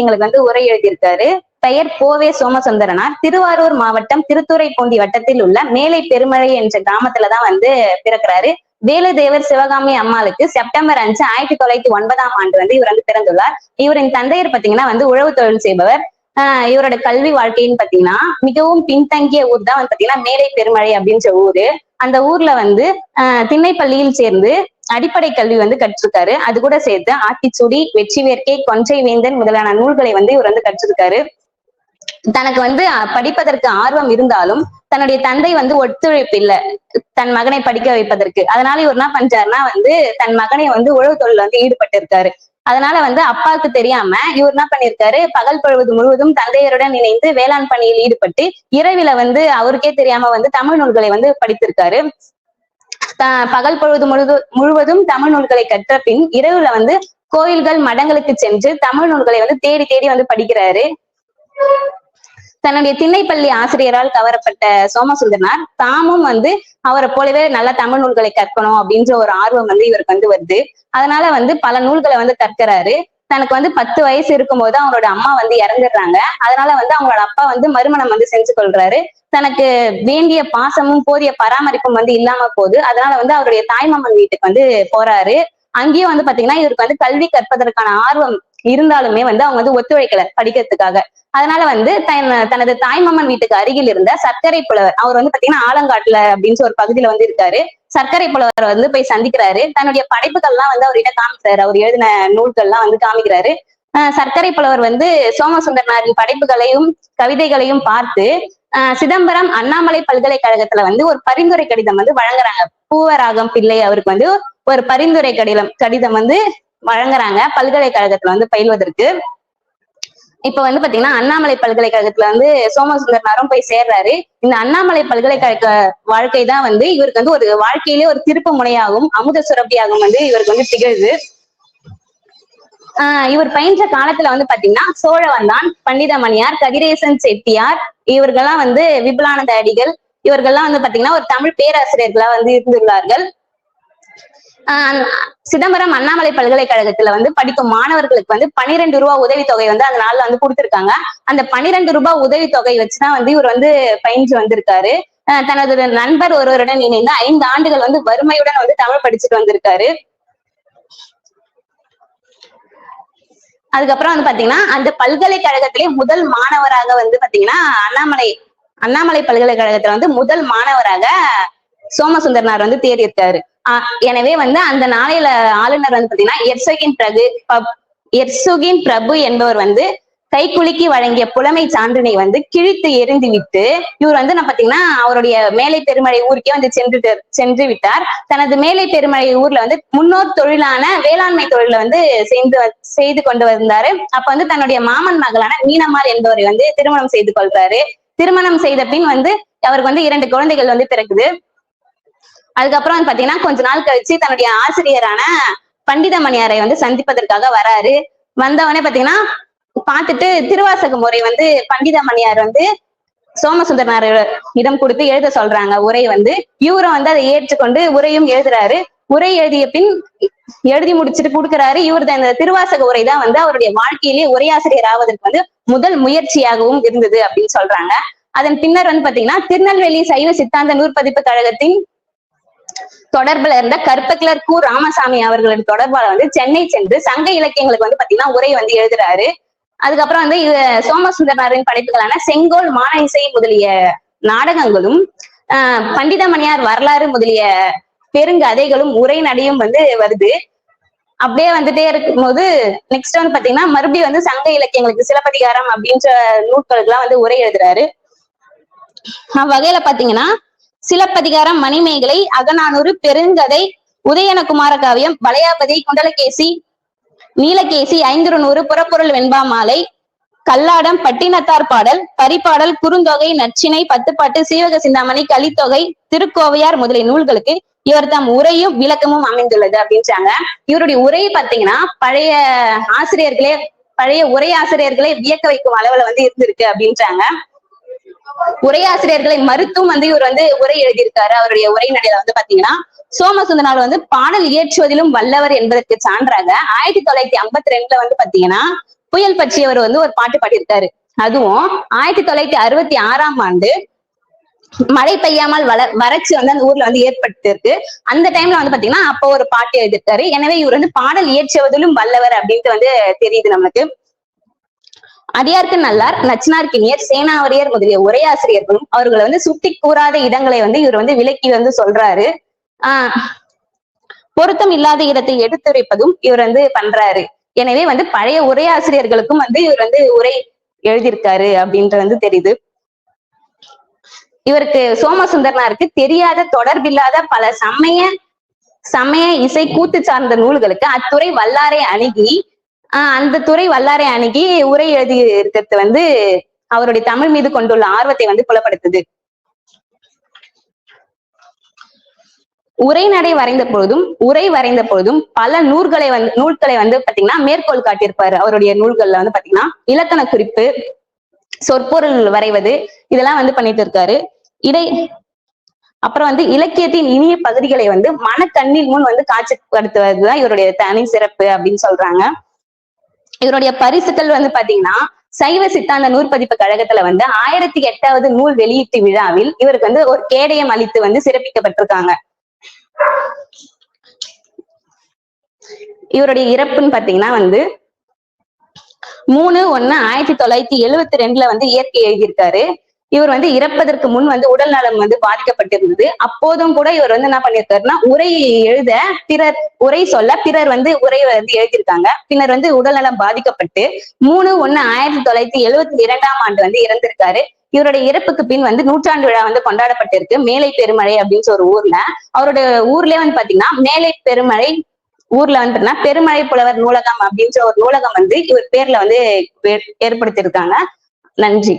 எங்களுக்கு வந்து உரை எழுதியிருக்காரு. பெயர் போவே சோமசுந்தரனார். திருவாரூர் மாவட்டம் திருத்துறைப்பூண்டி வட்டத்தில் உள்ள மேலை பெருமழை என்ற கிராமத்துலதான் வந்து பிறக்கிறாரு. வேலுதேவர் சிவகாமி அம்மாளுக்கு செப்டம்பர் அஞ்சு ஆயிரத்தி தொள்ளாயிரத்தி ஒன்பதாம் ஆண்டு வந்து இவர் வந்து பிறந்துள்ளார். இவரின் தந்தையர் பாத்தீங்கன்னா வந்து உழவு தொழில் செய்பவர். ஆஹ் இவரோட கல்வி வாழ்க்கைன்னு பாத்தீங்கன்னா மிகவும் பின்தங்கிய ஊர் தான் வந்து பாத்தீங்கன்னா மேலை பெருமழை அப்படின்ற ஊரு. அந்த ஊர்ல வந்து ஆஹ் திண்ணைப்பள்ளியில் சேர்ந்து அடிப்படை கல்வி வந்து கற்றிருக்காரு அது கூட சேர்த்து ஆத்திச்சூடி வெற்றி வேர்க்கை கொன்றை வேந்தன் முதலான நூல்களை வந்து இவர் வந்து கற்றிருக்காரு தனக்கு வந்து படிப்பதற்கு ஆர்வம் இருந்தாலும் தன்னுடைய தந்தை வந்து ஒத்துழைப்பு இல்ல. தன் மகனை படிக்க வைப்பதற்கு. அதனால இவர் என்ன பண்றாருன்னா வந்து தன் மகனை வந்து உழவு தொழில் வந்து ஈடுபட்டு இருக்காரு அதனால வந்து அப்பாவுக்கு தெரியாம இவர் என்ன பண்ணிருக்காரு பகல் பொழுது முழுவதும் தந்தையருடன் இணைந்து வேளாண் பணியில் ஈடுபட்டு இரவில வந்து அவருக்கே தெரியாம வந்து தமிழ் நூல்களை வந்து படித்திருக்காரு. பகல் பொழுது முழுது முழுவதும் தமிழ் நூல்களை கற்ற பின் இரவுல வந்து கோயில்கள் மடங்களுக்கு சென்று தமிழ் நூல்களை வந்து தேடி தேடி வந்து படிக்கிறாரு. தன்னுடைய திண்ணைப்பள்ளி ஆசிரியரால் கவரப்பட்ட சோமசுந்தரனார் தாமும் வந்து அவரை போலவே நல்ல தமிழ் நூல்களை கற்கணும் அப்படின்ற ஒரு ஆர்வம் வந்து இவருக்கு வந்து வருது. அதனால வந்து பல நூல்களை வந்து கற்கிறாரு. தனக்கு வந்து பத்து வயசு இருக்கும்போது அவங்களோட அம்மா வந்து இறந்துடுறாங்க. அதனால வந்து அவங்களோட அப்பா வந்து மறுமணம் வந்து செஞ்சு கொள்றாரு. தனக்கு வேண்டிய பாசமும் போதிய பராமரிப்பும் வந்து இல்லாம போகுது. அதனால வந்து அவருடைய தாய்மாமன் வீட்டுக்கு வந்து போறாரு. அங்கேயும் வந்து பாத்தீங்கன்னா இவருக்கு வந்து கல்வி கற்பதற்கான ஆர்வம் இருந்தாலுமே வந்து அவங்க வந்து ஒத்துழைக்கல படிக்கிறதுக்காக. அதனால வந்து தன் தனது தாய்மாமன் வீட்டுக்கு அருகில் இருந்த சர்க்கரை புலவர் அவர் வந்து பாத்தீங்கன்னா ஆலங்காட்டுல அப்படின்னு ஒரு பகுதியில வந்து இருக்காரு. சர்க்கரை புலவர் வந்து போய் சந்திக்கிறாரு. தன்னுடைய படைப்புகள்லாம் வந்து அவர்கிட்ட காமிக்கிறாரு. அவர் எழுதின நூல்கள்லாம் வந்து காமிக்கிறாரு. ஆஹ் சர்க்கரை புலவர் வந்து சோமசுந்தரனாரின் படைப்புகளையும் கவிதைகளையும் பார்த்து ஆஹ் சிதம்பரம் அண்ணாமலை பல்கலைக்கழகத்துல வந்து ஒரு பரிந்துரை கடிதம் வந்து வழங்குறாங்க. பூவராகம் பிள்ளை அவருக்கு வந்து ஒரு பரிந்துரை கடிதம் கடிதம் வந்து வழங்குறாங்க. பல்கலைக்கழகத்துல வந்து பயில்வதற்கு. இப்ப வந்து பாத்தீங்கன்னா அண்ணாமலை பல்கலைக்கழகத்துல வந்து சோமசுந்தரனாரும் போய் சேர்றாரு. இந்த அண்ணாமலை பல்கலைக்கழக வாழ்க்கை தான் வந்து இவருக்கு வந்து ஒரு வாழ்க்கையிலே ஒரு திருப்பு முனையாகவும் அமுத சுரப்பியாகவும் வந்து இவருக்கு வந்து திகழ்வு. ஆஹ் இவர் பயின்ற காலத்துல வந்து பாத்தீங்கன்னா சோழவந்தான் பண்டிதமணியார் கதிரேசன் செட்டியார் இவர்கள்லாம் வந்து விபுலானந்த அடிகள் இவர்கள்லாம் வந்து பாத்தீங்கன்னா ஒரு தமிழ் பேராசிரியர்களா வந்து இருந்துள்ளார்கள். ஆஹ் சிதம்பரம் அண்ணாமலை பல்கலைக்கழகத்துல வந்து படிக்கும் மாணவர்களுக்கு வந்து பனிரெண்டு ரூபாய் உதவித்தொகை வந்து அந்த நாள்ல வந்து கொடுத்திருக்காங்க. அந்த பன்னிரெண்டு ரூபாய் உதவித்தொகை வச்சுதான் வந்து இவர் வந்து பயின்று வந்திருக்காரு. ஆஹ் தனது நண்பர் ஒருவருடன் இணைந்து ஐந்து ஆண்டுகள் வந்து வறுமையுடன் வந்து தமிழ் படிச்சுட்டு வந்திருக்காரு. அதுக்கப்புறம் வந்து பாத்தீங்கன்னா அந்த பல்கலைக்கழகத்திலே முதல் மாணவராக வந்து பாத்தீங்கன்னா அண்ணாமலை அண்ணாமலை பல்கலைக்கழகத்துல வந்து முதல் மாணவராக சோமசுந்தரனார் வந்து தேறியிருக்காரு இருக்காரு எனவே வந்து அந்த நாளையில ஆளுநர் வந்து பாத்தீங்கன்னா எர்சகின் பிரபு எர்சுகின் பிரபு என்பவர் வந்து கைக்குலுக்கி வழங்கிய புலமை சான்றினை வந்து கிழித்து எரிந்து விட்டு இவர் வந்து நான் பாத்தீங்கன்னா அவருடைய மேலை பெருமழை ஊருக்கே வந்து சென்று சென்று விட்டார். தனது மேலை பெருமழை ஊர்ல வந்து முன்னோர் தொழிலான வேளாண்மை தொழில வந்து செய்து செய்து கொண்டு வந்தாரு. அப்ப வந்து தன்னுடைய மாமன் மகளான மீனம்மாள் என்பவரை வந்து திருமணம் செய்து கொள்றாரு திருமணம் செய்த பின் வந்து அவருக்கு வந்து இரண்டு குழந்தைகள் வந்து பிறக்குது. அதுக்கப்புறம் பாத்தீங்கன்னா கொஞ்ச நாள் கழிச்சு தன்னுடைய ஆசிரியரான பண்டிதமணியாரை வந்து சந்திப்பதற்காக வராரு. வந்தவனே பாத்தீங்கன்னா பார்த்துட்டு திருவாசக முறை வந்து பண்டிதமணியார் வந்து சோமசுந்தரனார் இடம் கொடுத்து எழுத சொல்றாங்க. உரை வந்து இவரும் வந்து அதை ஏற்றுக்கொண்டு உரையும் எழுதுறாரு. உரை எழுதிய பின் எழுதி முடிச்சுட்டு கொடுக்குறாரு. இவர் இந்த திருவாசக உரை தான் வந்து அவருடைய வாழ்க்கையிலேயே உரையாசிரியர் ஆவதற்கு வந்து முதல் முயற்சியாகவும் இருந்தது அப்படின்னு சொல்றாங்க. அதன் பின்னர் வந்து பாத்தீங்கன்னா திருநெல்வேலி சைவ சித்தாந்த நூற்பதிப்பு கழகத்தின் தொடர்புல இருந்த கற்பக்கிலர் கு ராமசாமி அவர்களின் தொடர்பால வந்து சென்னை சென்று சங்க இலக்கியங்களுக்கு வந்து பாத்தீங்கன்னா உரை வந்து எழுதுறாரு. அதுக்கப்புறம் வந்து இது சோமசுந்தரனாரின் படைப்புகளான செங்கோல் மான இசை முதலிய நாடகங்களும் ஆஹ் பண்டிதமணியார் வரலாறு முதலிய பெருங்கதைகளும் உரை நடையும் வந்து வருது. அப்படியே வந்துட்டே இருக்கும்போது நெக்ஸ்ட் வந்து பாத்தீங்கன்னா மறுபடியும் வந்து சங்க இலக்கியங்களுக்கு சிலப்பதிகாரம் அப்படின்ற நூல்களுக்கு எல்லாம் வந்து உரை எழுதுறாரு. அவ்வகையில பாத்தீங்கன்னா சிலப்பதிகாரம் மணிமேகலை அகநானூறு பெருங்கதை உதயனகுமார காவியம் வளையாபதி குண்டலகேசி நீலகேசி ஐந்துறுநூறு புறப்பொருள் வெண்பா மாலை கல்லாடம் பட்டினத்தார் பாடல் பரிபாடல் குறுந்தொகை நச்சினை பத்துப்பாட்டு சீவக சிந்தாமணி கலித்தொகை திருக்கோவையார் முதலிய நூல்களுக்கு இவர் தம் உரையும் விளக்கமும் அமைந்துள்ளது அப்படின்றாங்க. இவருடைய உரை பாத்தீங்கன்னா பழைய ஆசிரியர்களே பழைய உரை ஆசிரியர்களை வியக்க வைக்கும் அளவுல வந்து இருந்திருக்கு அப்படின்றாங்க. உரையாசிரியர்களை மறுத்தும் வந்து இவர் வந்து உரை எழுதியிருக்காரு. அவருடைய உரை நடையில வந்து பாத்தீங்கன்னா சோமசுந்தரனார் வந்து பாடல் இயற்றுவதிலும் வல்லவர் என்பதற்கு சான்றாக ஆயிரத்தி தொள்ளாயிரத்தி ஐம்பத்தி ரெண்டுல வந்து பாத்தீங்கன்னா புயல் பற்றி அவர் வந்து ஒரு பாட்டு பாடியிருக்காரு. அதுவும் ஆயிரத்தி தொள்ளாயிரத்தி அறுபத்தி ஆறாம் ஆண்டு மழை பெய்யாமல் வள வறட்சி வந்து அந்த ஊர்ல வந்து ஏற்பட்டிருக்கு. அந்த டைம்ல வந்து பாத்தீங்கன்னா அப்போ ஒரு பாட்டு எழுதியிருக்காரு. எனவே இவர் வந்து பாடல் இயற்றுவதிலும் வல்லவர் அப்படின்ட்டு வந்து தெரியுது நமக்கு. அடியார்க்கு நல்லார் நச்சினார்க்கு நேர் சேனாவரியர் முதலிய உரையாசிரியர்களும் அவர்களை வந்து சுட்டி கூறாத இடங்களை வந்து இவர் வந்து விலக்கி வந்து சொல்றாரு. ஆஹ் பொருத்தம் இல்லாத இடத்தை எடுத்துரைப்பதும் இவர் வந்து பண்றாரு. எனவே வந்து பழைய உரையாசிரியர்களுக்கும் வந்து இவர் வந்து உரை எழுதியிருக்காரு அப்படின்றது வந்து தெரியுது. இவருக்கு சோமசுந்தரனாருக்கு தெரியாத தொடர்பில்லாத பல சமய சமய இசை கூத்து சார்ந்த நூல்களுக்கு அத்துறை வல்லாரை அணுகி ஆஹ் அந்த துறை வல்லாரை அணுகி உரை எழுதி இருக்கிறது வந்து அவருடைய தமிழ் மீது கொண்டுள்ள ஆர்வத்தை வந்து புலப்படுத்துது. உரைநடை வரைந்த பொழுதும் உரை வரைந்த பொழுதும் பல நூல்களை வந்து நூல்களை வந்து பாத்தீங்கன்னா மேற்கோள் காட்டியிருப்பாரு. அவருடைய நூல்கள்ல வந்து பாத்தீங்கன்னா இலக்கண குறிப்பு சொற்பொருள் வரைவது இதெல்லாம் வந்து பண்ணிட்டு இருக்காரு. இடை அப்புறம் வந்து இலக்கியத்தின் இனிய பகுதிகளை வந்து மனக்கண்ணில் முன் வந்து காட்சிப்படுத்துவதுதான் இவருடைய தனி சிறப்பு அப்படின்னு சொல்றாங்க. இவருடைய பரிசுகள் வந்து பாத்தீங்கன்னா சைவ சித்தாந்த நூற்பதிப்பு கழகத்துல வந்து ஆயிரத்தி எட்டாவது நூல் வெளியீட்டு விழாவில் இவருக்கு வந்து ஒரு கேடயம் அளித்து வந்து சிறப்பிக்கப்பட்டிருக்காங்க. இவருடைய இறப்புன்னு பாத்தீங்கன்னா வந்து மூணு ஒண்ணு ஆயிரத்தி தொள்ளாயிரத்தி எழுவத்தி ரெண்டுல வந்து இயற்கை எழுதியிருக்காரு. இவர் வந்து இறப்பதற்கு முன் வந்து உடல் நலம் வந்து பாதிக்கப்பட்டிருந்தது. அப்போதும் கூட இவர் வந்து என்ன பண்ணியிருக்காருன்னா உரை எழுத பிறர் உரை சொல்ல பிறர் வந்து உரை வந்து எழுதியிருக்காங்க. பின்னர் வந்து உடல் நலம் பாதிக்கப்பட்டு மூணு ஒண்ணு ஆயிரத்தி தொள்ளாயிரத்தி எழுவத்தி இரண்டாம் ஆண்டு வந்து இறந்திருக்காரு. இவருடைய இறப்புக்கு பின் வந்து நூற்றாண்டு விழா வந்து கொண்டாடப்பட்டிருக்கு. மேலை பெருமழை அப்படின்னு ஒரு ஊர்ல. அவருடைய ஊர்லயே வந்து பாத்தீங்கன்னா மேலை பெருமழை ஊர்ல வந்து பெருமழை புலவர் நூலகம் அப்படின்ற ஒரு நூலகம் வந்து இவர் பேர்ல வந்து ஏற்படுத்தியிருக்காங்க. நன்றி.